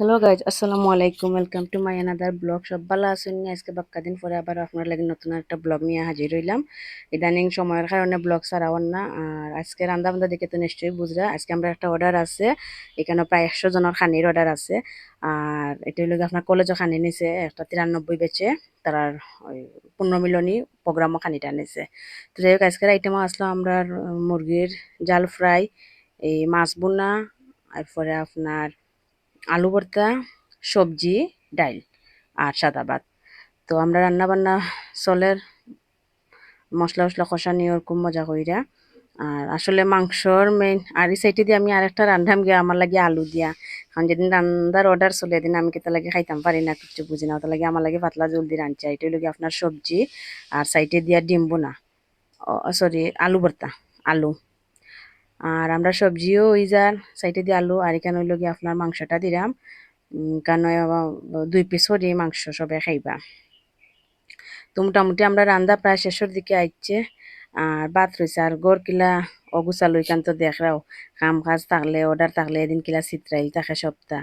Hello guys আসসালামু আলাইকুম welcome to my another blog সব ভালো আছেন? আজকে বাক্কা দিন পরে আবার আপনার লাগে নতুন একটা ব্লগ নিয়ে হাজির হইলাম। ইদানিং সময়ের কারণে ব্লগ ছাড়াওয়ার না। আর আজকে রান্না বান্ধা দেখে তো নিশ্চয়ই বুঝরা, আজকে আমরা একটা অর্ডার আছে। এখানে প্রায় একশো জনের খানির অর্ডার আছে। আর এটা গিয়ে আপনার কলেজও খানি নিছে, একটা তিরানব্বই বেচে। তার ওই পুণ্যমিলনী প্রোগ্রামও খানিটা নিছে। তো যাই হোক, আজকের আইটেমও আসলো আমরা মুরগির জাল ফ্রাই, এই মাছ বোনা এরপরে আপনার আলু ভর্তা, সবজি, ডাইল আর সাদা ভাত। তো আমরা রান্না বান্না চলের মশলা মশলা কষা নিয়ে ওরকম মজা কইরা, আর আসলে মাংসর মেইন আর এই সাইডে দিয়ে আমি আরেকটা রান্ধাম গিয়া, আমার লাগে আলু দিয়া। কারণ যেদিন রান্নার অর্ডার চলে, এদিন আমি কেতা লাগে খাইতাম, পারি না কিছু বুঝি না। ওটা লাগে আমার লাগে পাতলা জলদি রাঁধছি এটা লাগে আপনার সবজি, আর সাইডে দিয়া ডিম বোনা সরি আলু ভর্তা, আলু। আর আমরা সবজিও ওই যার সাইডে দিয়ে আলু আর এখানে হইল গিয়ে আপনার মাংসটা দিলাম। কারণ দুই পিস হরি মাংস সবে খাইবা। তো মোটামুটি আমরা রান্দা প্রায় শেষের দিকে আইছে। আর বাত রয়েছে আর গড় কিলা অগুচালো এখান তো দেখরাও কাম কাজ থাকলে অর্ডার থাকলে এদিন কিলা চিত্রাইল থাকে সপ্তাহ।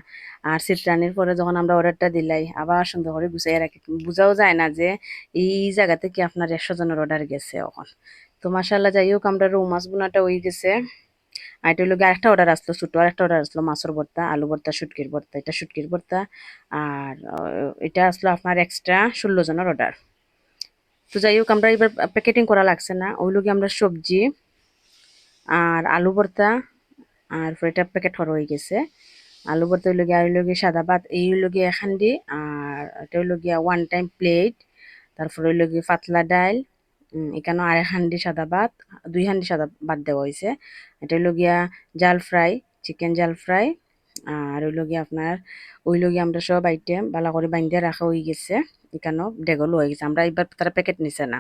আর চিত্রানির পরে যখন আমরা অর্ডারটা দিলাই, আবার সুন্দর করে গুছাই রাখি। বুঝাও যায় না যে এই জায়গা কি আপনার একশো জনের অর্ডার গেছে এখন। তো মাসাল্লাহ যাই হোক, আমরা রৌ মাছ বোনাটা ওই গেছে। আর এটা হলো আরেকটা অর্ডার আসলো ছোটো আরেকটা অর্ডার আসলো, মাছের ভর্তা, আলু ভর্তা, শুটকির ভর্তা, এটা শুটকির ভর্তা। আর এটা আসলো আপনার এক্সট্রা ষোলো জনের অর্ডার তো যাই হোক, আমরা এবার প্যাকেটিং করা লাগছে না ওইগুলো আমরা সবজি আর আলু ভর্তা আর এটা প্যাকেট করা হয়ে গেছে। আলু ভর্তা হইল গিয়ে, আর হইল গিয়ে সাদা ভাত, এই হইল গিয়ে এখান আর এটা হইল গিয়া ওয়ান টাইম প্লেট তারপর হইল গিয়ে পাতলা ডাইল এখানে আর হান্ডি সাদা ভাত, দুই হান্ডি সাদা ভাত দেওয়া হয়েছে। এটা হইল গিয়া জাল ফ্রাই, চিকেন জাল ফ্রাই। আর হইল গিয়া আপনার, ওই গিয়া আমরা সব আইটেম ভালো করে বাইন্দে রাখা হয়ে গেছে। এখানেও ডেগলো হয়ে গেছে। আমরা এবার তারা প্যাকেট নিছে না।